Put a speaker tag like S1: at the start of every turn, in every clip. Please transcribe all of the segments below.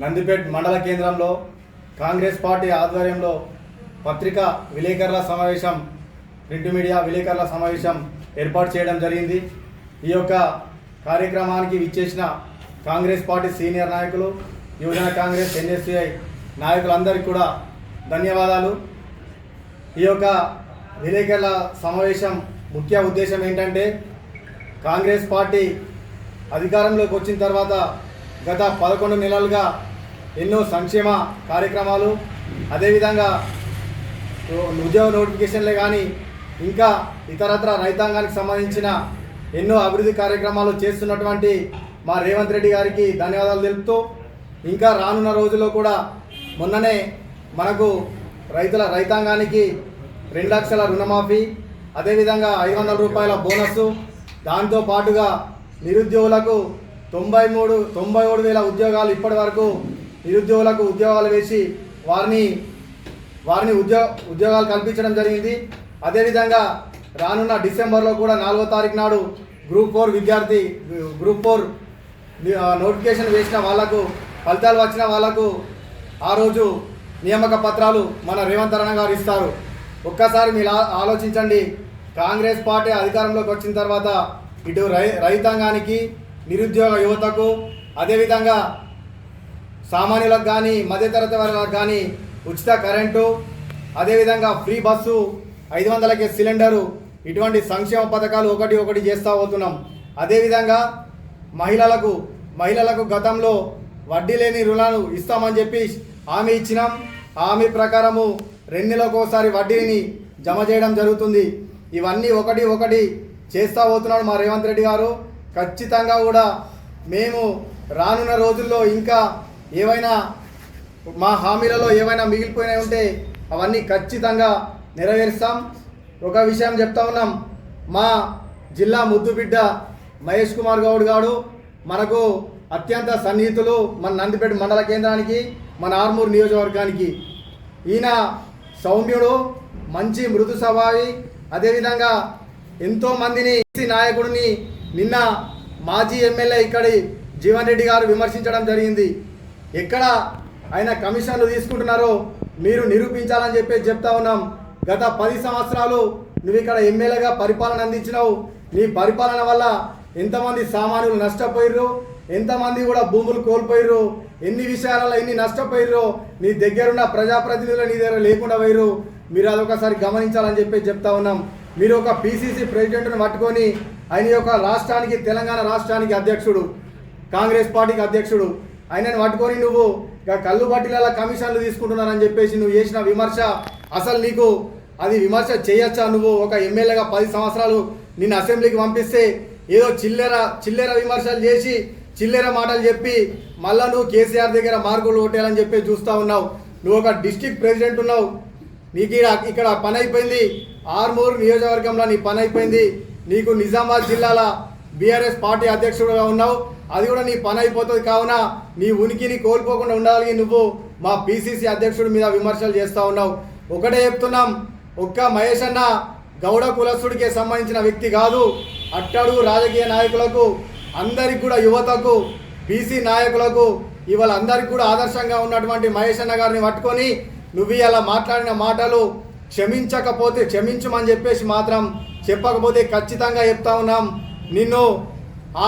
S1: నందిపేట్ మండల కేంద్రంలో కాంగ్రెస్ పార్టీ ఆధ్వర్యంలో పత్రికా విలేకరుల సమావేశం ప్రింట్ మీడియా విలేకరుల సమావేశం ఏర్పాటు చేయడం జరిగింది. ఈ యొక్క కార్యక్రమానికి విచ్చేసిన కాంగ్రెస్ పార్టీ సీనియర్ నాయకులు యువజన కాంగ్రెస్ ఎన్ఎస్సిఐ నాయకులందరికీ కూడా ధన్యవాదాలు. ఈ యొక్క విలేకరుల సమావేశం ముఖ్య ఉద్దేశం ఏంటంటే కాంగ్రెస్ పార్టీ అధికారంలోకి వచ్చిన తర్వాత గత పదకొండు నెలలుగా ఎన్నో సంక్షేమ కార్యక్రమాలు అదేవిధంగా ఉద్యోగ నోటిఫికేషన్లే కానీ ఇంకా ఇతరత్ర రైతాంగానికి సంబంధించిన ఎన్నో అభివృద్ధి కార్యక్రమాలు చేస్తున్నటువంటి మా రేవంత్ రెడ్డి గారికి ధన్యవాదాలు తెలుపుతూ ఇంకా రానున్న రోజుల్లో కూడా మొన్ననే మనకు రైతుల రైతాంగానికి రెండు లక్షల రుణమాఫీ అదేవిధంగా ఐదు వందల రూపాయల బోనస్సు దాంతో పాటుగా నిరుద్యోగులకు తొంభై మూడు తొంభై మూడు వేల ఉద్యోగాలు ఇప్పటి వరకు నిరుద్యోగులకు ఉద్యోగాలు వేసి వారిని వారిని ఉద్యోగ ఉద్యోగాలు కల్పించడం జరిగింది. అదేవిధంగా రానున్న డిసెంబర్లో కూడా నాలుగో తారీఖు నాడు గ్రూప్ ఫోర్ విద్యార్థి గ్రూప్ ఫోర్ నోటిఫికేషన్ వేసిన వాళ్ళకు ఫలితాలు వచ్చిన వాళ్ళకు ఆ రోజు నియామక పత్రాలు మన రేవంత్ అన్న గారు ఇస్తారు. ఒక్కసారి మీరు ఆలోచించండి. కాంగ్రెస్ పార్టీ అధికారంలోకి వచ్చిన తర్వాత ఇటు రై రైతాంగానికి నిరుద్యోగ యువతకు అదేవిధంగా సామాన్యులకు కానీ మధ్యతరగతి వర్గాలకు కానీ ఉచిత కరెంటు అదేవిధంగా ఫ్రీ బస్సు ఐదు వందలకే సిలిండరు ఇటువంటి సంక్షేమ పథకాలు ఒకటి ఒకటి చేస్తూ పోతున్నాం. అదేవిధంగా మహిళలకు మహిళలకు గతంలో వడ్డీ లేని రుణాలు ఇస్తామని చెప్పి హామీ ఇచ్చినాం. హామీ ప్రకారము రెండు నెలలకు ఒకసారి వడ్డీని జమ చేయడం జరుగుతుంది. ఇవన్నీ ఒకటి ఒకటి చేస్తూ పోతున్నాడు మా రేవంత్ రెడ్డి గారు. ఖచ్చితంగా కూడా మేము రానున్న రోజుల్లో ఇంకా ఏవైనా మా హామీలలో ఏవైనా మిగిలిపోయినాయి ఉంటే అవన్నీ ఖచ్చితంగా నెరవేరుస్తాం. ఒక విషయం చెప్తా ఉన్నాం. మా జిల్లా ముద్దుబిడ్డ మహేష్ కుమార్ గౌడ్ గారు మనకు అత్యంత సన్నిహితులు మన నందిపేట మండల కేంద్రానికి మన ఆర్మూర్ నియోజకవర్గానికి. ఈయన సౌమ్యుడు మంచి మృదు స్వభావి అదేవిధంగా ఎంతోమందిని నాయకుడిని నిన్న మాజీ ఎమ్మెల్యే ఇక్కడి జీవన్ రెడ్డి గారు విమర్శించడం జరిగింది. ఎక్కడ ఆయన కమిషన్లు తీసుకుంటున్నారో మీరు నిరూపించాలని చెప్పి చెప్తా ఉన్నాం. గత పది సంవత్సరాలు నువ్వు ఇక్కడ ఎమ్మెల్యేగా పరిపాలన అందించినావు. నీ పరిపాలన వల్ల ఎంతమంది సామాన్యులు నష్టపోయిర్రు? ఎంతమంది కూడా భూములు కోల్పోయిర్రు? ఎన్ని విషయాలలో ఎన్ని నష్టపోయిర్రు? నీ దగ్గరున్న ప్రజాప్రతినిధులు నీ దగ్గర లేకుండా పోయిర్రు. మీరు అదొకసారి గమనించాలని చెప్పి చెప్తా ఉన్నాం. మీరు ఒక పీసీసీ ప్రెసిడెంట్ను పట్టుకొని ఆయన యొక్క రాష్ట్రానికి తెలంగాణ రాష్ట్రానికి అధ్యక్షుడు కాంగ్రెస్ పార్టీకి అధ్యక్షుడు ఆయనను పట్టుకొని నువ్వు ఇక కళ్ళు బట్టిల కమిషన్లు తీసుకుంటున్నానని చెప్పేసి నువ్వు చేసిన విమర్శ అసలు నీకు అది విమర్శ చేయొచ్చా నువ్వు? ఒక ఎమ్మెల్యేగా పది సంవత్సరాలు నిన్ను అసెంబ్లీకి పంపిస్తే ఏదో చిల్లెర చిల్లెర విమర్శలు చేసి చిల్లెర మాటలు చెప్పి మళ్ళా నువ్వు కేసీఆర్ దగ్గర మార్కులు కొట్టేయాలని చెప్పి చూస్తూ ఉన్నావు. నువ్వు ఒక డిస్టిక్ ప్రెసిడెంట్ ఉన్నావు. నీకు ఇక్కడ పని అయిపోయింది ఆర్మూర్ నియోజకవర్గంలో నీ పని అయిపోయింది నీకు నిజామాబాద్ జిల్లాల బీఆర్ఎస్ పార్టీ అధ్యక్షుడుగా ఉన్నావు. అది కూడా నీ పని అయిపోతుంది కావున నీ ఉనికిని కోల్పోకుండా ఉండాలి నువ్వు మా పిసిసి అధ్యక్షుడి మీద విమర్శలు చేస్తూ ఉన్నావు. ఒకటే చెప్తున్నాం ఒక్క మహేష్ అన్న గౌడ కులస్తుడికి సంబంధించిన వ్యక్తి కాదు. అట్టడుగు రాజకీయ నాయకులకు అందరికి కూడా యువతకు బీసీ నాయకులకు ఇవాళ అందరికి కూడా ఆదర్శంగా ఉన్నటువంటి మహేష్ అన్న గారిని పట్టుకొని నువ్వు ఇలా మాట్లాడిన మాటలు క్షమించకపోతే క్షమించమని చెప్పేసి మాత్రం చెప్పకపోతే ఖచ్చితంగా చెప్తా ఉన్నాం. నిన్ను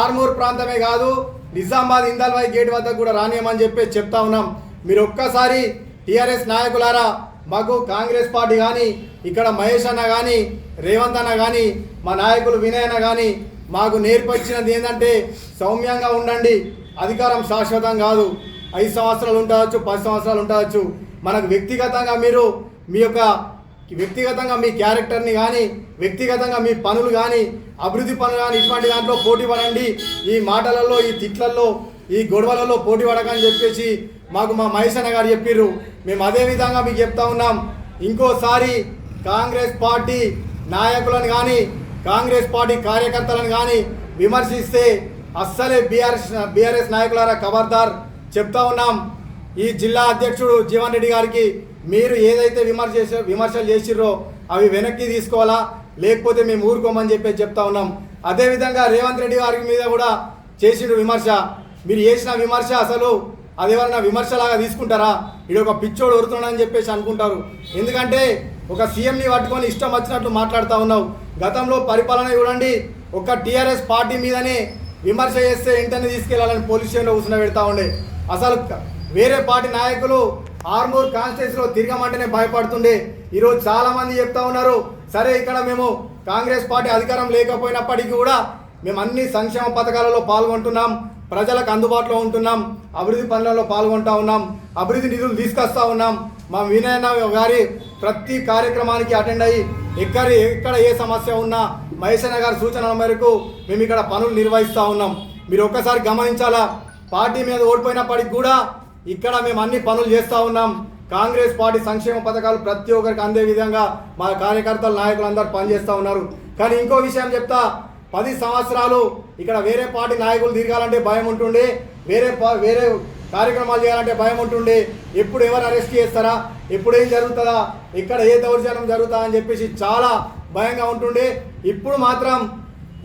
S1: ఆర్మూర్ ప్రాంతమే కాదు నిజామాబాద్ ఇందల్వాయి గేట్ వద్ద కూడా రానియమని చెప్పేసి చెప్తా ఉన్నాం. మీరు ఒక్కసారి టీఆర్ఎస్ నాయకులారా మాకు కాంగ్రెస్ పార్టీ కానీ ఇక్కడ మహేష్ అన్న కానీ రేవంత్ అన్న కానీ మా నాయకులు వినయ్ అన్న కానీ మాకు నేర్పరిచినది ఏంటంటే సౌమ్యంగా ఉండండి. అధికారం శాశ్వతం కాదు. ఐదు సంవత్సరాలు ఉండవచ్చు పది సంవత్సరాలు ఉండవచ్చు. మనకు వ్యక్తిగతంగా మీరు మీ యొక్క వ్యక్తిగతంగా మీ క్యారెక్టర్ని కానీ వ్యక్తిగతంగా మీ పనులు కానీ అభివృద్ధి పనులు కానీ ఇటువంటి దాంట్లో పోటీ పడండి. ఈ మాటలలో ఈ తిట్లల్లో ఈ గొడవలలో పోటీ పడకని చెప్పేసి మాకు మా మహేశన్న గారు చెప్పిర్రు. మేము అదే విధంగా మీకు చెప్తా ఉన్నాం. ఇంకోసారి కాంగ్రెస్ పార్టీ నాయకులను కానీ కాంగ్రెస్ పార్టీ కార్యకర్తలను కానీ విమర్శిస్తే అస్సలే బీఆర్ఎస్ బీఆర్ఎస్ నాయకులారా ఖబర్దార్ చెప్తా ఉన్నాం. ఈ జిల్లా అధ్యక్షుడు జీవన్ రెడ్డి గారికి మీరు ఏదైతే విమర్శ చేసా విమర్శలు చేసిర్రో అవి వెనక్కి తీసుకోవాలా? లేకపోతే మేము ఊరుకోమని చెప్పి చెప్తా ఉన్నాం. అదేవిధంగా రేవంత్ రెడ్డి గారి మీద కూడా చేసిన విమర్శ. మీరు చేసిన విమర్శ అసలు అది ఎవరైనా విమర్శలాగా తీసుకుంటారా? ఇది ఒక పిచ్చోడు ఒరుతున్నాడని చెప్పేసి అనుకుంటారు. ఎందుకంటే ఒక సీఎంని పట్టుకొని ఇష్టం వచ్చినట్లు మాట్లాడుతూ ఉన్నావు. గతంలో పరిపాలన చూడండి ఒక టీఆర్ఎస్ పార్టీ మీదనే విమర్శ చేస్తే ఇంటర్ని తీసుకెళ్ళాలని పోలీస్ స్టేషన్లో కూర్చుని పెడతా ఉండే. అసలు వేరే పార్టీ నాయకులు ఆర్మూర్ కాన్స్టిట్యూన్సీలో తిరగమంటేనే భయపడుతుండే. ఈరోజు చాలామంది చెప్తా ఉన్నారు సరే ఇక్కడ మేము కాంగ్రెస్ పార్టీ అధికారం లేకపోయినప్పటికీ కూడా మేము అన్ని సంక్షేమ పథకాలలో పాల్గొంటున్నాం ప్రజలకు అందుబాటులో ఉంటున్నాం అభివృద్ధి పనులలో పాల్గొంటా ఉన్నాం అభివృద్ధి నిధులు తీసుకొస్తా ఉన్నాం. మా వినయన గారి ప్రతి కార్యక్రమానికి అటెండ్ అయ్యి ఎక్కడ ఎక్కడ ఏ సమస్య ఉన్నా మహేశన్న గారి సూచనల మేరకు మేము ఇక్కడ పనులు నిర్వహిస్తూ ఉన్నాం. మీరు ఒక్కసారి గమనించాలా? పార్టీ మీద ఓడిపోయినప్పటికి కూడా ఇక్కడ మేము అన్ని పనులు చేస్తూ ఉన్నాం. కాంగ్రెస్ పార్టీ సంక్షేమ పథకాలు ప్రతి ఒక్కరికి అందే విధంగా మా కార్యకర్తలు నాయకులు అందరూ పనిచేస్తూ ఉన్నారు. కానీ ఇంకో విషయం చెప్తా. పది సంవత్సరాలు ఇక్కడ వేరే పార్టీ నాయకులు తిరగాలంటే భయం ఉంటుండే. వేరే వేరే కార్యక్రమాలు చేయాలంటే భయం ఉంటుండే. ఎప్పుడు ఎవరు అరెస్ట్ చేస్తారా? ఎప్పుడు ఏం జరుగుతుందా? ఇక్కడ ఏ దౌర్జన్యం జరుగుతుందా అని చెప్పేసి చాలా భయంగా ఉంటుండే. ఇప్పుడు మాత్రం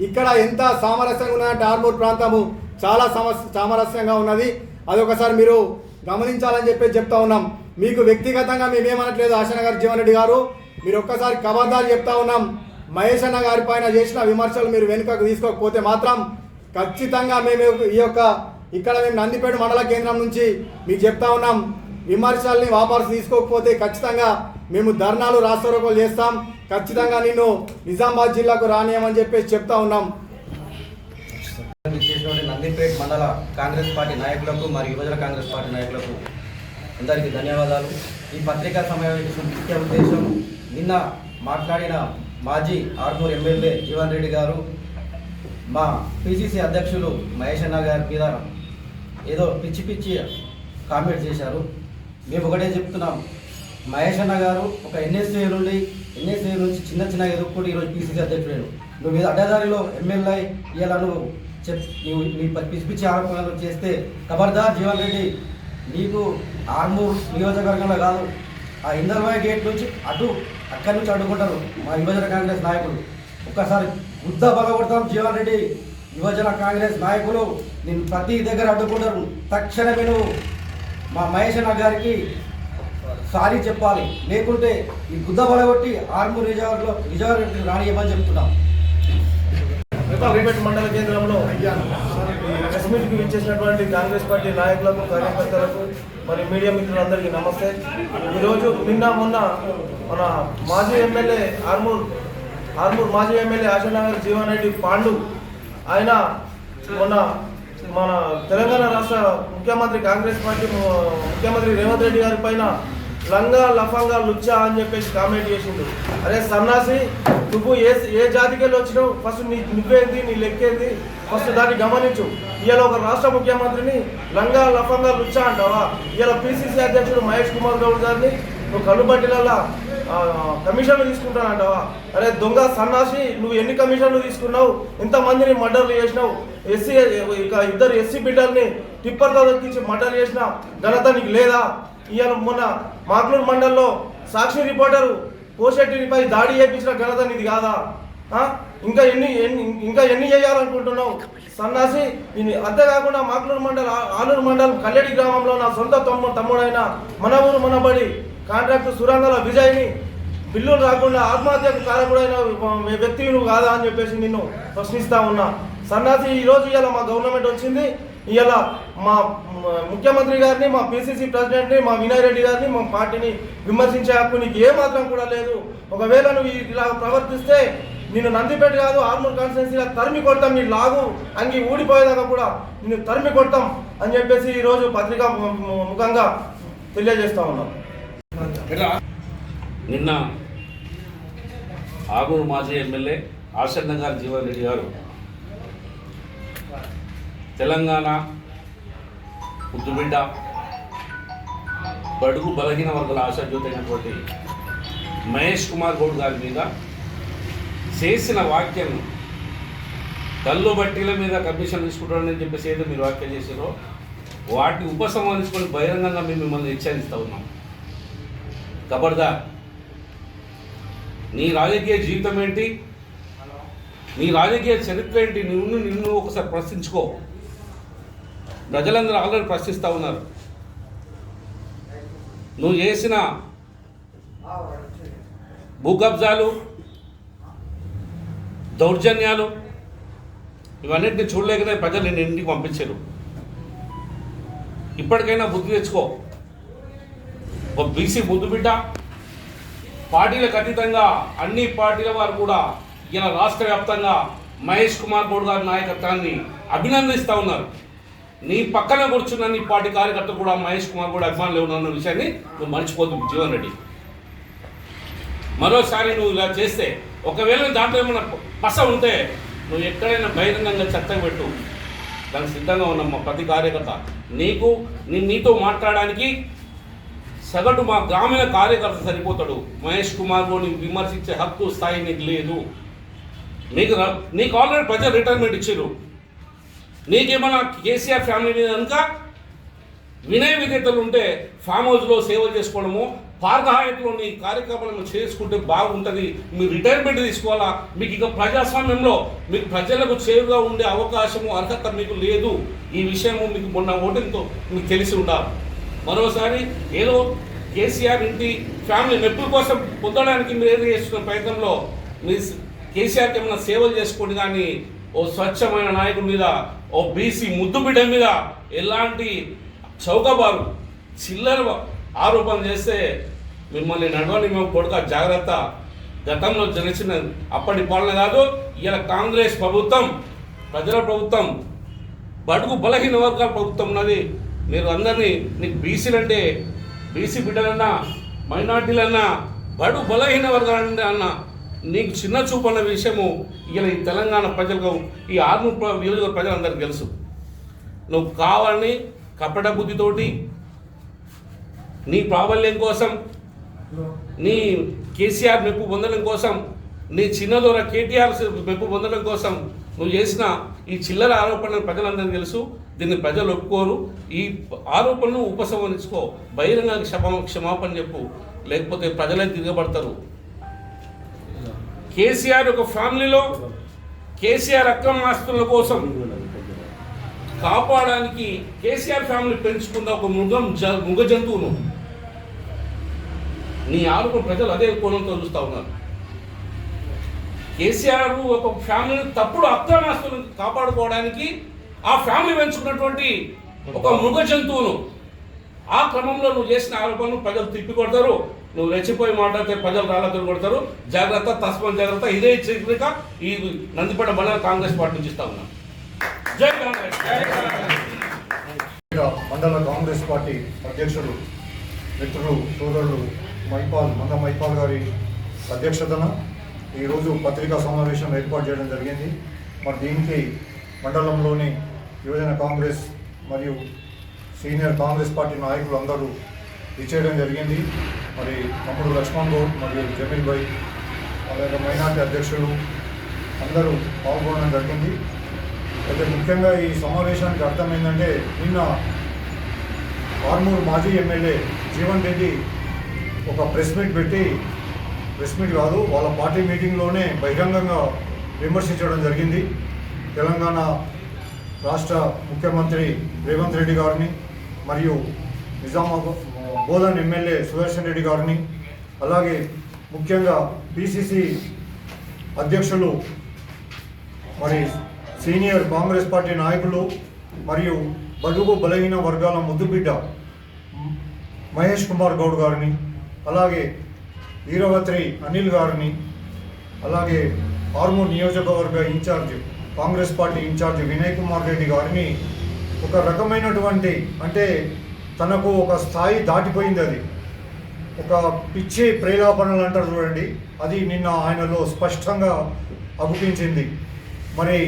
S1: ఇక్కడ ఎంత సామరస్యంగా ఉన్నదంటే ఆర్మూర్ ప్రాంతము చాలా సమస్య సామరస్యంగా ఉన్నది. అది ఒకసారి మీరు గమనించాలని చెప్పి చెప్తా ఉన్నాం. మీకు వ్యక్తిగతంగా మేమేమనట్లేదు ఆశన గారు జీవన్ రెడ్డి గారు. మీరు ఒక్కసారి కబద్దాలు చెప్తా ఉన్నాం. మహేష్ అన్న గారి పైన చేసిన విమర్శలు మీరు వెనుకకు తీసుకోకపోతే మాత్రం ఖచ్చితంగా మేము ఈ యొక్క ఇక్కడ మేము నందిపేట మండల కేంద్రం నుంచి మీకు చెప్తా ఉన్నాం. విమర్శల్ని వాపసు తీసుకోకపోతే ఖచ్చితంగా మేము ధర్నాలు రాస్తారోకోలు చేస్తాం. ఖచ్చితంగా నిన్ను నిజామాబాద్ జిల్లాకు రానియమని చెప్పేసి చెప్తా ఉన్నాం.
S2: చేసినటువంటి మండల కాంగ్రెస్ పార్టీ నాయకులకు మరియు యువజన కాంగ్రెస్ పార్టీ నాయకులకు అందరికీ ధన్యవాదాలు. ఈ పత్రికా సమావేశం ముఖ్య ఉద్దేశం నిన్న మాట్లాడిన మాజీ ఆర్మూర్ ఎమ్మెల్యే జీవన్ రెడ్డి గారు మా పిసిసి అధ్యక్షులు మహేష్ అన్న గారి మీద ఏదో పిచ్చి పిచ్చి కామెంట్ చేశారు. మేము ఒకటే చెప్తున్నాం మహేష్ అన్న గారు ఒక ఎన్ఎస్ఏ నుండి ఎన్ఎస్ఏ నుంచి చిన్న చిన్న ఎదుర్కొని ఈరోజు పీసీసీ అధ్యక్షుడు నువ్వు మీద అడ్డదారిలో ఎమ్మెల్యే ఇలా నువ్వు చెప్ నువ్వు నీ పిచ్చి పిచ్చి ఆరోపణలు చేస్తే ఖబర్దార్ జీవన్ రెడ్డి నీకు ఆర్మూర్ నియోజకవర్గంలో కాదు. ఆ ఇందర్వాయి గేట్ నుంచి అటు అక్కడి నుంచి అడ్డుకుంటారు మా యువజన కాంగ్రెస్ నాయకులు. ఒక్కసారి గుద్ద బలగొడతాం జీవన్ రెడ్డి యువజన కాంగ్రెస్ నాయకులు. నేను ప్రతి దగ్గర అడ్డుకుంటారు. తక్షణమే నువ్వు మా మహేష్ అన్న గారికి సారీ చెప్పాలి. లేకుంటే ఈ గుద్ద బలగొట్టి ఆర్మూర్ నిజవర్లో నిజవర్గం రానియమని చెప్తున్నాం.
S3: నందిపేట మండల కేంద్రంలో ప్రెస్ మీట్కి ఇచ్చేసినటువంటి కాంగ్రెస్ పార్టీ నాయకులకు కార్యకర్తలకు మరి మీడియా మిత్రులందరికీ నమస్తే. ఈరోజు నిన్న మొన్న మన మాజీ ఎమ్మెల్యే ఆర్మూర్ ఆర్మూర్ మాజీ ఎమ్మెల్యే ఆశానగర్ జీవన్ రెడ్డి పాండు ఆయన మొన్న మన తెలంగాణ రాష్ట్ర ముఖ్యమంత్రి కాంగ్రెస్ పార్టీ ముఖ్యమంత్రి రేవంత్ రెడ్డి గారి పైన లంగా లఫంగా లుచ్చా అని చెప్పేసి కామెంట్ చేసిండు. అరే సన్నాసి నువ్వు ఏ ఏ జాతికెళ్ళి వచ్చినావు? ఫస్ట్ నీ నువ్వేంది నీ లెక్కేంది? ఫస్ట్ దాన్ని గమనించు. ఇవాళ ఒక రాష్ట్ర ముఖ్యమంత్రిని లంగా లఫంగా లుచ్చా అంటావా? ఇవాళ పిసిసి అధ్యక్షుడు మహేష్ కుమార్ గౌడ్ గారిని నువ్వు కనుబట్టిలల్లా కమిషన్లు కమిషన్లు తీసుకుంటానంటావా? అరే దొంగ సన్నాసి నువ్వు ఎన్ని కమిషన్లు తీసుకున్నావు? ఎంతమందిని మర్డర్లు చేసినావు? ఎస్సీ ఇక ఇద్దరు ఎస్సీ బిడ్డల్ని టిప్పర్తో దొరికించి మర్డర్ చేసిన ఘనత నీకు లేదా? ఇవాళ మొన్న మాక్లూరు మండలంలో సాక్షి రిపోర్టరు కోశెట్టిపై దాడి చేయించిన ఘనత ఇది కాదా? ఇంకా ఎన్ని ఎన్ని ఇంకా ఎన్ని చేయాలనుకుంటున్నావు? సన్నాసి అంతేకాకుండా మాక్లూరు మండల్ ఆలూరు మండలం కల్లెడి గ్రామంలో నా సొంత తమ్ము తమ్ముడైన మన ఊరు మనబడి కాంట్రాక్టర్ సురంగల విజయ్ని బిల్లులు రాకుండా ఆత్మహత్యకు కారకుడైన వ్యక్తి నువ్వు కాదా అని చెప్పేసి నిన్ను ప్రశ్నిస్తా ఉన్నా. సన్నాసి ఈ రోజు మా గవర్నమెంట్ వచ్చింది. ఇలా మా ముఖ్యమంత్రి గారిని మా పిసిసి ప్రెసిడెంట్ని మా వినయ్ రెడ్డి గారిని మా పార్టీని విమర్శించే హక్కు నీకు ఏ కూడా లేదు. ఒకవేళ నువ్వు ఇలా ప్రవర్తిస్తే నిన్ను నందిపేట కాదు ఆర్మూర్ కాన్స్టిట్యున్సీగా తరిమి కొడతాం నీ లాగు అంగి ఊడిపోయేదాకా కూడా నిన్ను తరిమి కొడతాం అని చెప్పేసి ఈరోజు పత్రికా ముఖంగా తెలియజేస్తా ఉన్నాం.
S4: నిన్న ఆగూరు మాజీ ఎమ్మెల్యే ఆశన్న గారు జీవన్ రెడ్డి గారు తెలంగాణ ముద్దుబిడ్డ బడుగు బలహీన వర్గాల ఆశాజ్యోతైనటువంటి మహేష్ కుమార్ గౌడ్ గారి మీద చేసిన వాక్యం కళ్ళు బట్టీల మీద కమిషన్ తీసుకుంటాడని చెప్పేసి ఏదో మీరు వ్యాఖ్య చేసారో వాటిని ఉపసంహరించుకొని బహిరంగంగా మేము మిమ్మల్ని హెచ్చరిస్తూ ఉన్నాం. కబర్దా నీ రాజకీయ జీవితం ఏంటి? నీ రాజకీయ చరిత్ర ఏంటి? నిన్ను నిన్ను ఒకసారి ప్రశ్నించుకో. ప్రజలందరూ ఆల్రెడీ ప్రశ్నిస్తూ ఉన్నారు. నువ్వు చేసిన భూకబ్జాలు దౌర్జన్యాలు ఇవన్నిటిని చూడలేకనే ప్రజలు నేను ఇంటికి పంపించారు. ఇప్పటికైనా బుద్ధి తెచ్చుకో. ఒక బీసీ బుద్ధి బిడ్డ పార్టీలకు అతీతంగా అన్ని పార్టీల వారు కూడా ఇలా రాష్ట్ర వ్యాప్తంగా మహేష్ కుమార్ గౌడ్ గారి నాయకత్వాన్ని అభినందిస్తూ ఉన్నారు. నీ పక్కన కూర్చున్న నీ పార్టీ కార్యకర్త కూడా మహేష్ కుమార్ కూడా అభిమానులు ఉన్న విషయాన్ని నువ్వు మర్చిపోతు జీవన్ రెడ్డి. మరోసారి నువ్వు ఇలా చేస్తే ఒకవేళ దాంట్లో ఏమైనా పస ఉంటే నువ్వు ఎక్కడైనా బహిరంగంగా చెత్త పెట్టు. దానికి సిద్ధంగా ఉన్న మా ప్రతి కార్యకర్త? నీకు నీ నీతో మాట్లాడడానికి సగటు మా గ్రామీణ కార్యకర్త సరిపోతాడు. మహేష్ కుమార్ గౌడ్ని విమర్శించే హక్కు స్థాయి నీకు లేదు. నీకు నీకు ఆల్రెడీ ప్రజలు రిటైర్మెంట్ ఇచ్చారు నీకేమైనా కేసీఆర్ ఫ్యామిలీ మీద కనుక వినయ విధేతలు ఉంటే ఫామ్ హౌస్లో సేవ చేసుకోవడము పార్దహాయతలో నీ కార్యక్రమాలను చేసుకుంటే బాగుంటుంది మీరు రిటైర్మెంట్ తీసుకోవాలా? మీకు ఇక ప్రజాస్వామ్యంలో మీకు ప్రజలకు చేరుగా ఉండే అవకాశము అర్హత మీకు లేదు. ఈ విషయము మీకు మొన్న ఓటింగ్తో మీకు తెలిసి ఉండాలి. మరోసారి ఏదో కేసీఆర్ ఇంటి ఫ్యామిలీ మెప్పుల కోసం పొందడానికి మీరు ఏదో చేస్తున్న ప్రయత్నంలో మీ కేసీఆర్కి ఏమైనా సేవలు చేసుకోండి కానీ ఓ స్వచ్ఛమైన నాయకుడి మీద ఓ బీసీ ముద్దు బిడ్డ మీద ఎలాంటి చౌకబారు చిల్లర ఆరోపణ చేస్తే మిమ్మల్ని నడవని మేము కొడుక జాగ్రత్త. గతంలో జరిచిన అప్పటి పాలన కాదు ఇలా కాంగ్రెస్ ప్రభుత్వం ప్రజల ప్రభుత్వం బడుగు బలహీన వర్గాల ప్రభుత్వం ఉన్నది. మీరు అందరినీ నీకు బీసీలంటే బీసీ బిడ్డలన్నా మైనార్టీలన్నా బడు బలహీన వర్గాలన్నా అన్న నీకు చిన్న చూపు అన్న విషయము ఇలా ఈ తెలంగాణ ప్రజలకు ఈ ఆర్మూర్ నియోజక ప్రజలందరికీ తెలుసు. నువ్వు కావాలని కపట బుద్ధితోటి నీ ప్రాబల్యం కోసం నీ కేసీఆర్ మెప్పు పొందడం కోసం నీ చిన్నదొర కేటీఆర్ మెప్పు పొందడం కోసం నువ్వు చేసిన ఈ చిల్లర ఆరోపణలు ప్రజలందరికీ తెలుసు. దీన్ని ప్రజలు ఒప్పుకోరు. ఈ ఆరోపణను ఉపసంహరించుకో. బహిరంగ క్షమా క్షమాపణ చెప్పు. లేకపోతే ప్రజలే తిరగబడతారు. కేసీఆర్ ఒక ఫ్యామిలీలో కేసీఆర్ అక్రమ ఆస్తుల కోసం కాపాడడానికి కేసీఆర్ ఫ్యామిలీ పెంచుకున్న ఒక మృగం జ మృగ జంతువును? నీ ఆరోపణ ప్రజలు అదే కోణంతో చూస్తూ ఉన్నారు. కేసీఆర్ ఒక ఫ్యామిలీని తప్పుడు అక్రమాస్తులను కాపాడుకోవడానికి ఆ ఫ్యామిలీ పెంచుకున్నటువంటి ఒక మృగ జంతువును ఆ క్రమంలో నువ్వు చేసిన ఆరోపణలు ప్రజలు తిప్పి కొడతారు నువ్వు రెచ్చిపోయి మాట్లాడితే ప్రజలు రాళ్ళతో కొడతారు. జాగ్రత్త తస్మన్ జాగ్రత్త. ఇదే హెచ్చరిక ఈ నందిపేట మండల కాంగ్రెస్ పార్టీ నుంచి ఇస్తా ఉన్నాం. జై కాంగ్రెస్.
S5: మండల కాంగ్రెస్ పార్టీ అధ్యక్షుడు మిత్రులు సోదరుడు మైపాల్ మంద మైపాల్ గారి అధ్యక్షతన ఈరోజు పత్రికా సమావేశం ఏర్పాటు చేయడం జరిగింది. మరి దీనికి మండలంలోని యువజన కాంగ్రెస్ మరియు సీనియర్ కాంగ్రెస్ పార్టీ నాయకులు అందరూ ఇచ్చేయడం జరిగింది. మరి తమ్ముడు లక్ష్మణ్ గౌడ్ మరియు జమీల్ భాయ్ అలాగే మైనార్టీ అధ్యక్షులు అందరూ పాల్గొనడం జరిగింది. అయితే ముఖ్యంగా ఈ సమావేశానికి అర్థం ఏంటంటే నిన్న ఆర్మూర్ మాజీ ఎమ్మెల్యే జీవన్ రెడ్డి ఒక ప్రెస్ మీట్ పెట్టి ప్రెస్ మీట్ కాదు వాళ్ళ పార్టీ మీటింగ్లోనే బహిరంగంగా విమర్శించడం జరిగింది. తెలంగాణ రాష్ట్ర ముఖ్యమంత్రి రేవంత్ రెడ్డి గారిని మరియు నిజామాబాద్ బోధన్ ఎమ్మెల్యే సుదర్శన్ రెడ్డి గారిని అలాగే ముఖ్యంగా పిసిసి అధ్యక్షులు మరి సీనియర్ కాంగ్రెస్ పార్టీ నాయకులు మరియు బడుగు బలహీన వర్గాల ముద్దుబిడ్డ మహేష్ కుమార్ గౌడ్ గారిని అలాగే వీరవత్రి అనిల్ గారిని అలాగే ఆర్మూర్ నియోజకవర్గ in charge Congress party in charge Vinay Kumar Reddy గారిని ఒక రకమైనటువంటి అంటే తనకు ఒక స్థాయి దాటిపోయింది అది. ఒక పిచ్చి ప్రేలాపనలు అంటారు చూడండి. అది నిన్న ఆయనలో స్పష్టంగా అగుపించింది. మరి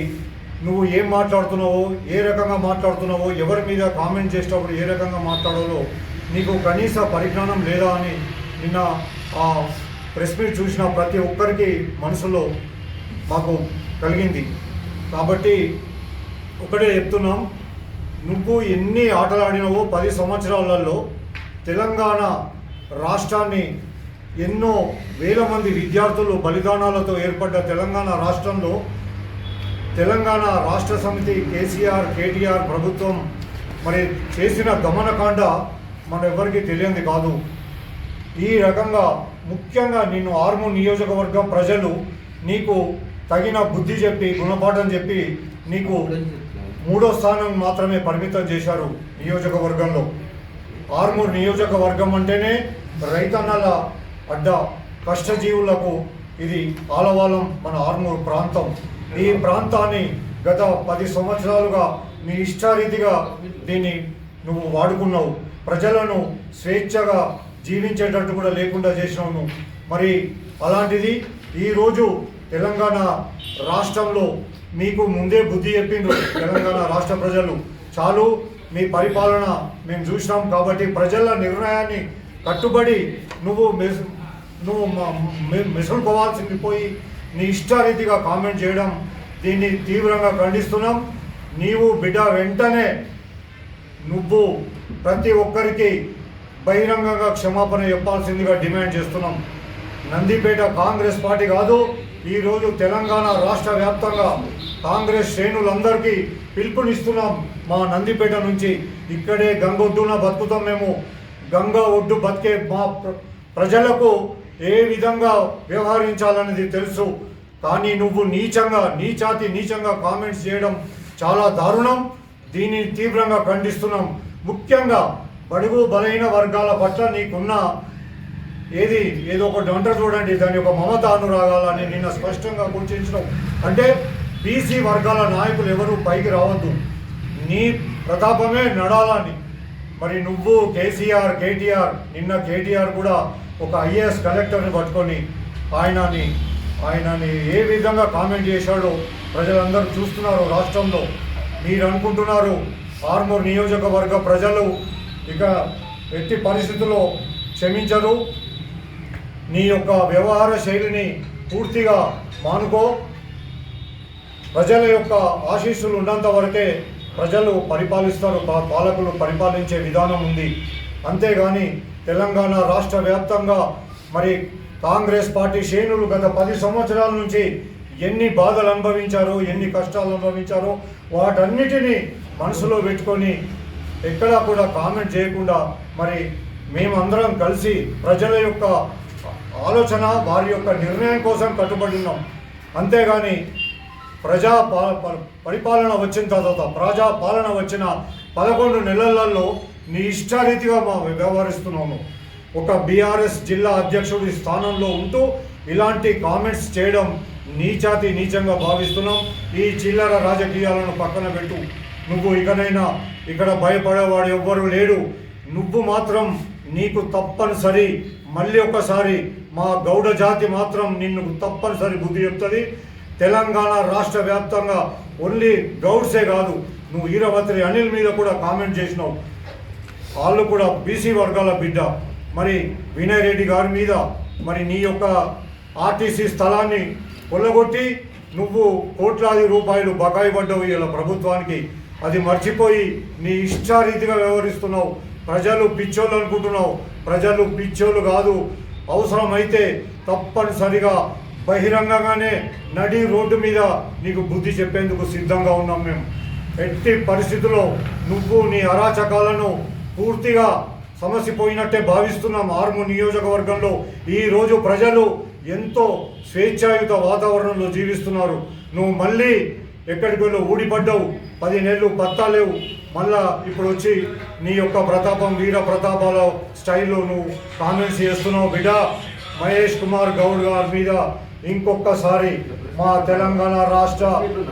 S5: నువ్వు ఏం మాట్లాడుతున్నావో ఏ రకంగా మాట్లాడుతున్నావో ఎవరి మీద కామెంట్ చేసేటప్పుడు ఏ రకంగా మాట్లాడాలో నీకు కనీస పరిజ్ఞానం లేదా అని నిన్న ఆ ప్రెస్ మీట్ చూసిన ప్రతి ఒక్కరికి మనసులో మాకు కలిగింది. కాబట్టి ఒకటే చెప్తున్నాం నువ్వు ఎన్ని ఆటలు ఆడినవో పది సంవత్సరాలలో తెలంగాణ రాష్ట్రాన్ని ఎన్నో వేల మంది విద్యార్థులు బలిదానాలతో ఏర్పడ్డ తెలంగాణ రాష్ట్రంలో తెలంగాణ రాష్ట్ర సమితి కేసీఆర్ కేటీఆర్ ప్రభుత్వం మరి చేసిన గమనకాండ మన ఎవరికి తెలియంది కాదు. ఈ రకంగా ముఖ్యంగా నిన్ను ఆర్ము నియోజకవర్గం ప్రజలు నీకు తగిన బుద్ధి చెప్పి గుణపాఠం చెప్పి నీకు మూడో స్థానం మాత్రమే పరిమితం చేశారు నియోజకవర్గంలో. ఆర్మూర్ నియోజకవర్గం అంటేనే రైతన్నల అడ్డ కష్టజీవులకు ఇది ఆలవాలం మన ఆర్మూర్ ప్రాంతం. ఈ ప్రాంతాన్ని గత పది సంవత్సరాలుగా నీ ఇష్టారీతిగా దీన్ని నువ్వు వాడుకున్నావు. ప్రజలను స్వేచ్ఛగా జీవించేటట్టు కూడా లేకుండా చేసినావు మరి అలాంటిది ఈరోజు తెలంగాణ రాష్ట్రంలో మీకు ముందే బుద్ధి చెప్పిండ్రు తెలంగాణ రాష్ట్ర ప్రజలు. చాలు మీ పరిపాలన మేము చూసినాం కాబట్టి ప్రజల నిర్ణయాన్ని కట్టుబడి నువ్వు నువ్వు మెసులుకోవాల్సింది పోయి నీ ఇష్టారీతిగా కామెంట్ చేయడం దీన్ని తీవ్రంగా ఖండిస్తున్నాం. నీవు బిడ్డ వెంటనే నువ్వు ప్రతి ఒక్కరికి బహిరంగంగా క్షమాపణ చెప్పాల్సిందిగా డిమాండ్ చేస్తున్నాం. నందిపేట కాంగ్రెస్ పార్టీ కాదు ఈరోజు తెలంగాణ రాష్ట్ర వ్యాప్తంగా కాంగ్రెస్ శ్రేణులందరికీ పిలుపునిస్తున్నాం మా నందిపేట నుంచి. ఇక్కడే గంగొడ్డున బతుకుతాం మేము. గంగా ఒడ్డు బతికే మా ప్రజలకు ఏ విధంగా వ్యవహరించాలనేది తెలుసు. కానీ నువ్వు నీచంగా నీచాతి నీచంగా కామెంట్స్ చేయడం చాలా దారుణం. దీనిని తీవ్రంగా ఖండిస్తున్నాం. ముఖ్యంగా బడుగు బలహీన వర్గాల పట్ల నీకున్న ఏది ఏదో ఒకటి అంటారు చూడండి దాని యొక్క మమత అనురాగాలని నిన్న స్పష్టంగా గుర్తించడం. అంటే బీసీ వర్గాల నాయకులు ఎవరు పైకి రావద్దు. నీ ప్రతాపమే నడాలని మరి నువ్వు కేసీఆర్ కేటీఆర్ నిన్న కేటీఆర్ కూడా ఒక ఐఏఎస్ కలెక్టర్ని పట్టుకొని ఆయనని ఆయనని ఏ విధంగా కామెంట్ చేశాడో ప్రజలందరూ చూస్తున్నారు రాష్ట్రంలో. మీరు అనుకుంటున్నారు ఆర్మూర్ నియోజకవర్గ ప్రజలు ఇక ఎట్టి పరిస్థితుల్లో క్షమించరు. నీ యొక్క వ్యవహార శైలిని పూర్తిగా మానుకో. ప్రజల యొక్క ఆశీస్సులు ఉన్నంత వరకే ప్రజలు పరిపాలిస్తారు పా- పాలకులు పరిపాలించే విధానం ఉంది. అంతేగాని తెలంగాణ రాష్ట్ర వ్యాప్తంగా మరి కాంగ్రెస్ పార్టీ శ్రేణులు గత పది సంవత్సరాల నుంచి ఎన్ని బాధలు అనుభవించారో ఎన్ని కష్టాలు అనుభవించారో వాటన్నిటినీ మనసులో పెట్టుకొని ఎక్కడా కూడా కామెంట్ చేయకుండా మరి మేమందరం కలిసి ప్రజల యొక్క ఆలోచన వారి యొక్క నిర్ణయం కోసం కట్టుబడి ఉన్నాం అంతేగాని ప్రజా ప- పరిపాలన వచ్చిన తర్వాత ప్రజా పాలన వచ్చిన పదకొండు నెలలలో నీ ఇష్టారీతిగా మా వ్యవహరిస్తున్నాము. ఒక బీఆర్ఎస్ జిల్లా అధ్యక్షుడి స్థానంలో ఉంటూ ఇలాంటి కామెంట్స్ చేయడం నీచాతి నీచంగా భావిస్తున్నాం. ఈ చిల్లర రాజకీయాలను పక్కన పెట్టు. నువ్వు ఇకనైనా ఇక్కడ భయపడేవాడు ఎవ్వరూ లేడు. నువ్వు మాత్రం నీకు తప్పనిసరి మళ్ళీ ఒకసారి మా గౌడ జాతి మాత్రం నిన్ను తప్పనిసరి బుద్ధి చెప్తుంది. తెలంగాణ రాష్ట్ర వ్యాప్తంగా ఓన్లీ గౌడ్సే కాదు నువ్వు ఈరవత్రి అనిల్ మీద కూడా కామెంట్ చేసినావు. వాళ్ళు కూడా బీసీ వర్గాల బిడ్డ. మరి వినయ్ రెడ్డి గారి మీద మరి నీ యొక్క ఆర్టీసీ స్థలాన్ని కొల్లగొట్టి నువ్వు కోట్లాది రూపాయలు బకాయి పడ్డవు ఇలా ప్రభుత్వానికి. అది మర్చిపోయి నీ ఇష్టారీతిగా వ్యవహరిస్తున్నావు. ప్రజలు పిచ్చోళ్ళు అనుకుంటున్నావు ప్రజలు పిచ్చోళ్ళు కాదు. అవసరమైతే తప్పనిసరిగా బహిరంగంగానే నడి రోడ్డు మీద నీకు బుద్ధి చెప్పేందుకు సిద్ధంగా ఉన్నాం మేము. ఎట్టి పరిస్థితుల్లో నువ్వు నీ అరాచకాలను పూర్తిగా సమసిపోయినట్టే భావిస్తున్నాం ఆర్ము నియోజకవర్గంలో. ఈరోజు ప్రజలు ఎంతో స్వేచ్ఛాయుత వాతావరణంలో జీవిస్తున్నారు. నువ్వు మళ్ళీ ఎక్కడికి వెళ్ళి ఊడిపడ్డావు. పది నెలలు పత్తా లేవు మళ్ళా ఇప్పుడు వచ్చి నీ యొక్క ప్రతాపం వీర ప్రతాపాల స్టైల్లో నువ్వు కామెంట్స్ చేస్తున్నావు బిడ్డ. మహేష్ కుమార్ గౌడ్ గారి మీద ఇంకొకసారి మా తెలంగాణ రాష్ట్ర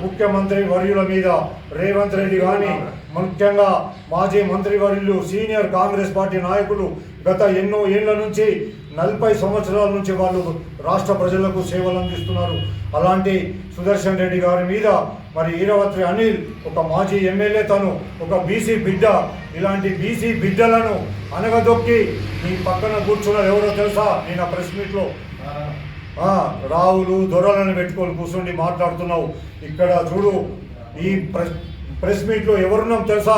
S5: ముఖ్యమంత్రి వర్యుల మీద రేవంత్ రెడ్డి కానీ ముఖ్యంగా మాజీ మంత్రి వర్యులు సీనియర్ కాంగ్రెస్ పార్టీ నాయకులు గత ఎన్నో ఏళ్ళ నుంచి నలభై సంవత్సరాల నుంచి వాళ్ళు రాష్ట్ర ప్రజలకు సేవలు అందిస్తున్నారు. అలాంటి సుదర్శన్ రెడ్డి గారి మీద మరి ఈరవత్రి అనిల్ ఒక మాజీ ఎమ్మెల్యే తను ఒక బీసీ బిడ్డ ఇలాంటి బీసీ బిడ్డలను అనగదొక్కి మీ పక్కన కూర్చున్నది ఎవరో తెలుసా? నేను ఆ ప్రెస్ మీట్లో. రావులు దొరలను పెట్టుకొని కూర్చుండి మాట్లాడుతున్నావు. ఇక్కడ చూడు ఈ ప్రెస్ ప్రెస్ మీట్లో ఎవరున్నాం తెలుసా?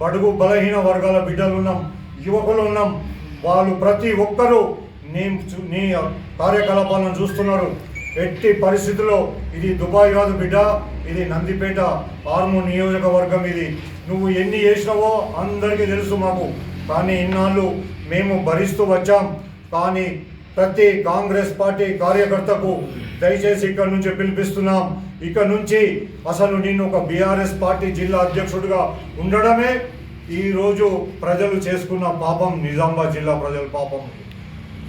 S5: బడుగు బలహీన వర్గాల బిడ్డలు ఉన్నాం యువకులు ఉన్నాం. వాళ్ళు ప్రతి ఒక్కరూ నీ చూ- నీ కార్యకలాపాలను చూస్తున్నారు. ఎట్టి పరిస్థితుల్లో ఇది దుబాయ్ కాదు బిడ్డ ఇది నందిపేట ఆర్ము నియోజకవర్గం ఇది. నువ్వు ఎన్ని చేసినావో అందరికీ తెలుసు మాకు. కానీ ఇన్నాళ్ళు మేము భరిస్తూ వచ్చాం. కానీ ప్రతి కాంగ్రెస్ పార్టీ కార్యకర్తకు దయచేసి ఇక్కడ నుంచి పిలిపిస్తున్నాం. ఇక నుంచి అసలు నేను ఒక బీఆర్ఎస్ పార్టీ జిల్లా అధ్యక్షుడిగా ఉండడమే ఈరోజు ప్రజలు చేసుకున్న పాపం నిజామాబాద్ జిల్లా ప్రజల పాపం.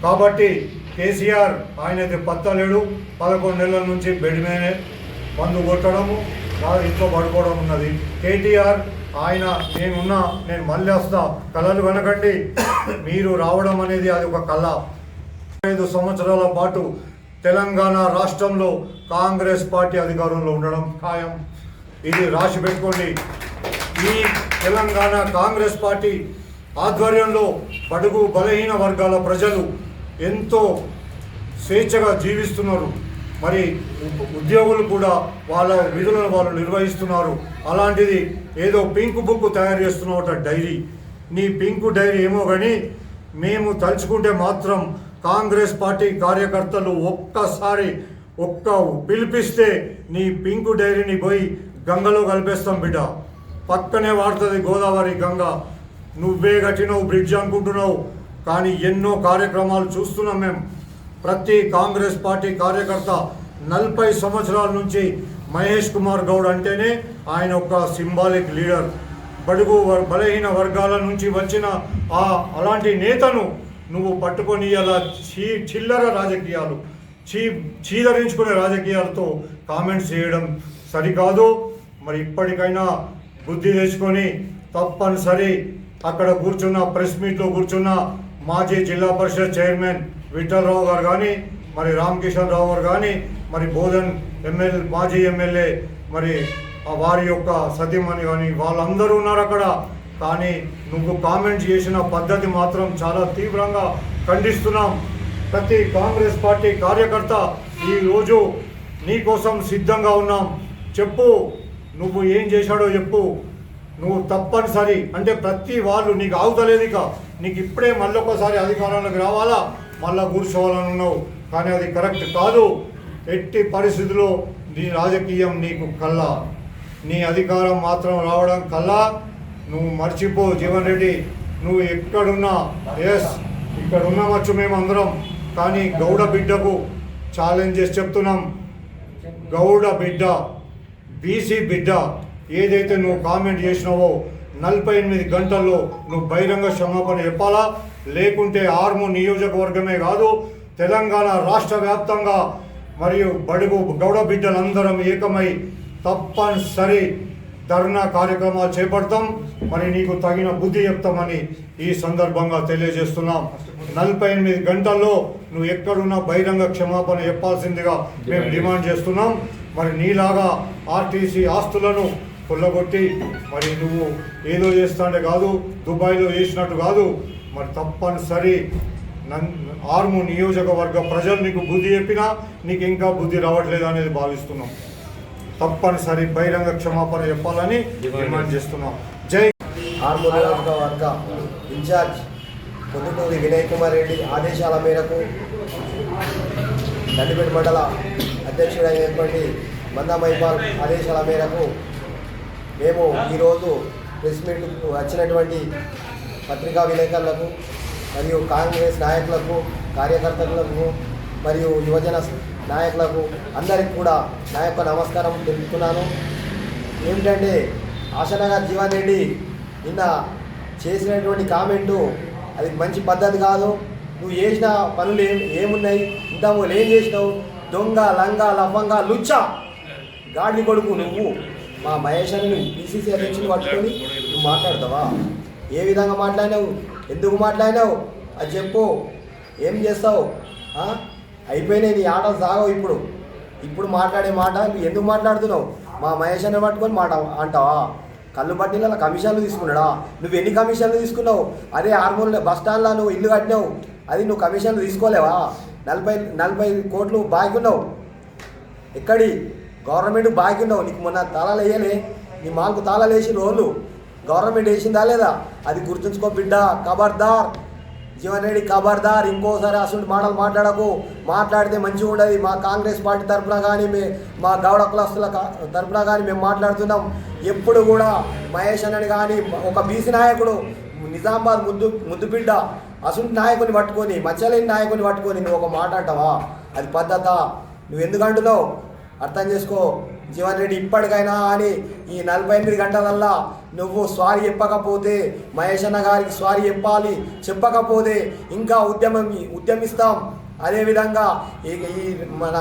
S5: కాబట్టి కేసీఆర్ ఆయనైతే పత్తలేడు పదకొండు నెలల నుంచి బెడ్ మీదనే మందు కొట్టడము ఇంట్లో పడుకోవడం ఉన్నది. కేటీఆర్ ఆయన నేనున్నా నేను మళ్ళీ వస్తా కళలు కనకండి మీరు రావడం అనేది అది ఒక కళ. ఐదు సంవత్సరాల పాటు తెలంగాణ రాష్ట్రంలో కాంగ్రెస్ పార్టీ అధికారంలో ఉండడం ఖాయం. ఇది రాసి పెట్టుకోండి. ఈ తెలంగాణ కాంగ్రెస్ పార్టీ ఆధ్వర్యంలో బడుగు బలహీన వర్గాల ప్రజలు ఎంతో స్వేచ్ఛగా జీవిస్తున్నారు. మరి ఉద్యోగులు కూడా వాళ్ళ విధులను వాళ్ళు నిర్వహిస్తున్నారు. అలాంటిది ఏదో పింక్ బుక్ తయారు చేస్తున్నట డైరీ. నీ పింక్ డైరీ ఏమో కానీ మేము తలుచుకుంటే మాత్రం కాంగ్రెస్ పార్టీ కార్యకర్తలు ఒక్కసారి ఒక్క పిలిపిస్తే నీ పింక్ డైరీని పోయి గంగలో కలిపేస్తాం బిడ్డ. పక్కనే వాడుతుంది గోదావరి గంగ. నువ్వే కట్టినవు బ్రిడ్జ్ అనుకుంటున్నావు. కానీ ఎన్నో కార్యక్రమాలు చూస్తున్నాం మేము ప్రతి కాంగ్రెస్ పార్టీ కార్యకర్త నలభై సంవత్సరాల నుంచి మహేష్ కుమార్ గౌడ్ అంటేనే ఆయన ఒక సింబాలిక్ లీడర్. బడుగు బలహీన వర్గాల నుంచి వచ్చిన ఆ అలాంటి నేతను నువ్వు పట్టుకొని అలా చీ చిల్లర రాజకీయాలు. చీ చీదరించుకునే రాజకీయాలతో కామెంట్స్ చేయడం సరికాదు. మరి ఇప్పటికైనా బుద్ధి తెచ్చుకొని తప్పనిసరి అక్కడ కూర్చున్న ప్రెస్ మీట్లో కూర్చున్న మాజీ జిల్లా పరిషత్ చైర్మన్ విఠలరావు గారు కానీ మరి రామకిషన్ రావు గారు కానీ మరి బోధన్ ఎమ్మెల్యే మాజీ ఎమ్మెల్యే మరి ఆ వారి యొక్క సతీమణి కానీ వాళ్ళందరూ ఉన్నారు అక్కడ. కానీ నువ్వు కామెంట్ చేసిన పద్ధతి మాత్రం చాలా తీవ్రంగా ఖండిస్తున్నాం. ప్రతి కాంగ్రెస్ పార్టీ కార్యకర్త ఈరోజు నీకోసం సిద్ధంగా ఉన్నాం. చెప్పు. నువ్వు ఏం చేశాడో చెప్పు. నువ్వు తప్పనిసరి. అంటే ప్రతి వాళ్ళు నీకు ఆగుతలేదు ఇక. నీకు ఇప్పుడే మళ్ళొకసారి అధికారంలోకి రావాలా? మళ్ళా కూర్చోవాలని ఉన్నావు. కానీ అది కరెక్ట్ కాదు. ఎట్టి పరిస్థితుల్లో నీ రాజకీయం నీకు కల్లా. నీ అధికారం మాత్రం రావడం కల్లా. నువ్వు మర్చిపో జీవన్ రెడ్డి. నువ్వు ఎక్కడున్నా? ఎస్ ఇక్కడ ఉన్నామచ్చు మేము అందరం కానీ గౌడ బిడ్డకు ఛాలెంజెస్ చెప్తున్నాం. గౌడ బిడ్డ. బీసీ బిడ్డ ఏదైతే నువ్వు కామెంట్ చేసినావో నలభై ఎనిమిది గంటల్లో నువ్వు బహిరంగ క్షమాపణ చెప్పాలా? లేకుంటే ఆర్ము నియోజకవర్గమే కాదు తెలంగాణ రాష్ట్ర వ్యాప్తంగా మరియు బడుగు గౌడ బిడ్డలందరం ఏకమై తప్పనిసరి ధర్నా కార్యక్రమాలు చేపడతాం. మరి నీకు తగిన బుద్ధి చెప్తామని ఈ సందర్భంగా తెలియజేస్తున్నాం. నలభై ఎనిమిది గంటల్లో నువ్వు ఎక్కడున్నా బహిరంగ క్షమాపణ చెప్పాల్సిందిగా మేము డిమాండ్ చేస్తున్నాం. మరి నీలాగా ఆర్టీసీ ఆస్తులను కొల్లగొట్టి మరి నువ్వు ఏదో చేస్తాంటే కాదు దుబాయ్లో చేసినట్టు కాదు మరి తప్పనిసరి నన్ ఆర్ము నియోజకవర్గ ప్రజలు నీకు బుద్ధి చెప్పినా నీకు ఇంకా బుద్ధి రావట్లేదు అనేది భావిస్తున్నాం. తప్పనిసరి బహిరంగ క్షమాపణ చెప్పాలని డిమాండ్ చేస్తున్నాం. జై
S6: ఆర్ము నియోజకవర్గ ఇన్ఛార్జ్ పొద్దుటూరి వినయ్ కుమార్ రెడ్డి ఆదేశాల మేరకు దండిపేట మండల అధ్యక్షుడైనటువంటి మందమైపాల్ ఆదేశాల మేరకు మేము ఈరోజు ప్రెస్ మీట్ వచ్చినటువంటి పత్రికా విలేకరులకు మరియు కాంగ్రెస్ నాయకులకు కార్యకర్తలకు మరియు యువజన నాయకులకు అందరికి కూడా నా యొక్క నమస్కారం తెలుపుతున్నాను. ఏమిటంటే ఆశనగర్ జీవన్ రెడ్డి నిన్న చేసినటువంటి కామెంటు అది మంచి పద్ధతి కాదు. నువ్వు చేసిన పనులు ఏం ఏమున్నాయి? ఇంత ఏం చేసినావు? దొంగ లంగ లవంగ లుచ్చ. గాడి కొడుకు నువ్వు. మా మహేష్ అని పీసీసీ అధ్యక్షుని పట్టుకొని నువ్వు మాట్లాడతావా? ఏ విధంగా మాట్లాడినావు? ఎందుకు మాట్లాడినావు? అది చెప్పు. ఏం చేస్తావు? అయిపోయినాయి నీ ఆటలు సాగవు ఇప్పుడు. ఇప్పుడు మాట్లాడే మాట నువ్వు ఎందుకు మాట్లాడుతున్నావు? మా మహేష్ అని పట్టుకొని మాట అంటావా? కళ్ళు పట్టిన కమిషన్లు తీసుకున్నాడా? నువ్వు ఎన్ని కమిషన్లు తీసుకున్నావు? అదే హార్మోన్ బస్ స్టాండ్లో నువ్వు ఇల్లు కట్టినావు. అది నువ్వు కమిషన్లు తీసుకోలేవా? నలభై నలభై కోట్లు బాకీ ఉన్నావు ఎక్కడి? గవర్నమెంట్ బాకీ ఉన్నావు నీకు మొన్న తాళాలు వేయలే. నీ మాకు తాళాలు వేసిన రోజులు గవర్నమెంట్ వేసిందా లేదా? అది గుర్తుంచుకో బిడ్డ. కబర్దార్. జీవన్ రెడ్డి కబర్దార్. ఇంకోసారి అసలు మాటలు మాట్లాడకు. మాట్లాడితే మంచిగా ఉండదు. మా కాంగ్రెస్ పార్టీ తరఫున కానీ మే మా గౌడ కులస్తుల తరఫున కానీ మేము మాట్లాడుతున్నాం. ఎప్పుడు కూడా మహేష్ అన్నని కానీ ఒక బీసీ నాయకుడు నిజామాబాద్ ముద్దు ముద్దు బిడ్డ అసలు నాయకుని పట్టుకొని మచ్చలేని నాయకుని పట్టుకొని నువ్వు ఒక మాట అంటావా? అది పద్ధత. నువ్వు ఎందుకు అంటున్నావు? అర్థం చేసుకో. జీవన్ రెడ్డి ఇప్పటికైనా అని ఈ నలభై ఎనిమిది గంటలల్లా నువ్వు స్వారీ చెప్పకపోతే మహేష్ అన్న గారికి స్వారీ చెప్పాలి చెప్పకపోతే ఇంకా ఉద్యమం ఉద్యమిస్తాం. అదేవిధంగా ఈ ఈ మన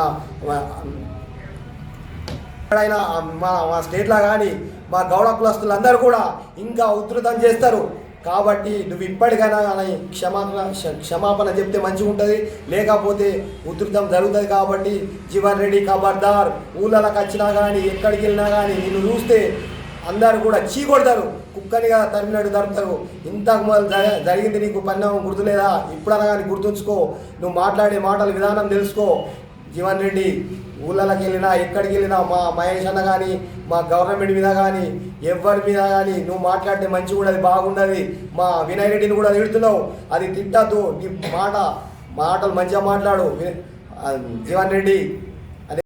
S6: ఎక్కడైనా మా మా స్టేట్లో కానీ మా గౌడ కులస్తులందరూ కూడా ఇంకా ఉధృతం చేస్తారు. కాబట్టి నువ్వు ఇప్పటికైనా కానీ క్షమాపణ క్ష- క్షమాపణ చెప్తే మంచిగా ఉంటుంది. లేకపోతే ఉధృతం జరుగుతుంది కాబట్టి జీవన్ రెడ్డి ఖబర్దార్ ఊళ్ళకి వచ్చినా కానీ ఎక్కడికి వెళ్ళినా కానీ నిన్ను చూస్తే అందరు కూడా చీకొడతారు. కుక్కనిగా తరిమినట్టు తరుపుతారు. ఇంతకు మొదలు జరిగింది నీకు పన్నం గుర్తులేదా? ఇప్పుడన్నా కానీ గుర్తుంచుకో. నువ్వు మాట్లాడే మాటల విధానం తెలుసుకో. జీవన్ రెడ్డి ఊళ్ళకి వెళ్ళినా ఎక్కడికి వెళ్ళినా మా మహేష్ అన్న కానీ మా గవర్నమెంట్ మీద కానీ ఎవరి మీద కానీ నువ్వు మాట్లాడితే మంచిగా ఉండదు బాగుండదు. మా వినయ్ రెడ్డిని కూడా తిడుతున్నావు. అది తిట్టద్దు. నీ మాట మాటలు మంచిగా మాట్లాడు. జీవన్ రెడ్డి